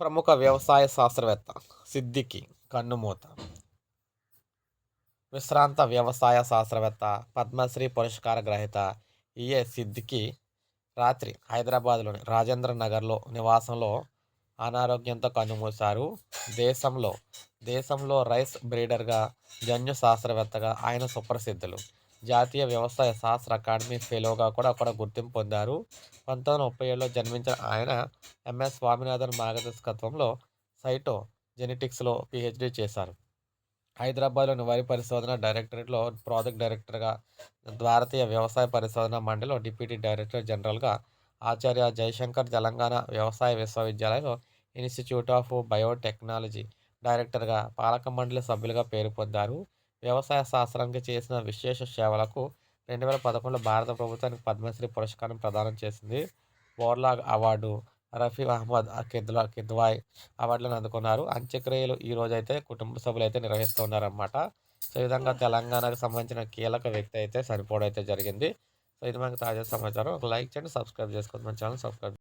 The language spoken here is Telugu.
ప్రముఖ వ్యవసాయ శాస్త్రవేత్త సిద్దికి కన్నుమూత. విశ్రాంత వ్యవసాయ శాస్త్రవేత్త పద్మశ్రీ పురస్కార గ్రహీత ఈఏ సిద్దికి రాత్రి హైదరాబాద్లోని రాజేంద్ర నగర్లో నివాసంలో అనారోగ్యంతో కన్నుమూశారు. దేశంలో దేశంలో రైస్ బ్రీడర్గా జన్యు శాస్త్రవేత్తగా ఆయన సుప్రసిద్ధులు. జాతీయ వ్యవసాయ శాస్త్ర అకాడమీ ఫెలోగా కూడా కూడా గుర్తింపు పొందారు. పంతొమ్మిది ముప్పై ఏడులో జన్మించిన ఆయన ఎంఎస్ స్వామినాథన్ మార్గదర్శకత్వంలో సైటో జెనెటిక్స్లో పిహెచ్డి చేశారు. హైదరాబాద్లోని వరి పరిశోధన డైరెక్టరేట్లో ప్రాజెక్ట్ డైరెక్టర్గా భారతీయ వ్యవసాయ పరిశోధన మండలిలో డిప్యూటీ డైరెక్టర్ జనరల్గా ఆచార్య జయశంకర్ తెలంగాణ వ్యవసాయ విశ్వవిద్యాలయంలో ఇన్స్టిట్యూట్ ఆఫ్ బయోటెక్నాలజీ డైరెక్టర్గా పాలక మండలి సభ్యులుగా పేరు పొందారు. వ్యవసాయ శాస్త్రానికి చేసిన విశేష సేవలకు రెండు వేల పదకొండులో భారత ప్రభుత్వానికి పద్మశ్రీ పురస్కారం ప్రదానం చేసింది. బోర్లాగ్ అవార్డు రఫీ అహ్మద్ కిద్లా కిద్వాయ్ అవార్డులను అందుకున్నారు. అంత్యక్రియలు ఈ రోజు అయితే కుటుంబ సభ్యులు అయితే నిర్వహిస్తున్నారన్నమాట. సో ఈ విధంగా తెలంగాణకు సంబంధించిన కీలక వ్యక్తి అయితే చనిపోవడం అయితే జరిగింది. సో ఇది మనకు తాజా సమాచారం. ఒక లైక్ చేయండి సబ్స్క్రైబ్ చేసుకోండి. మన ఛానల్ సబ్స్క్రైబ్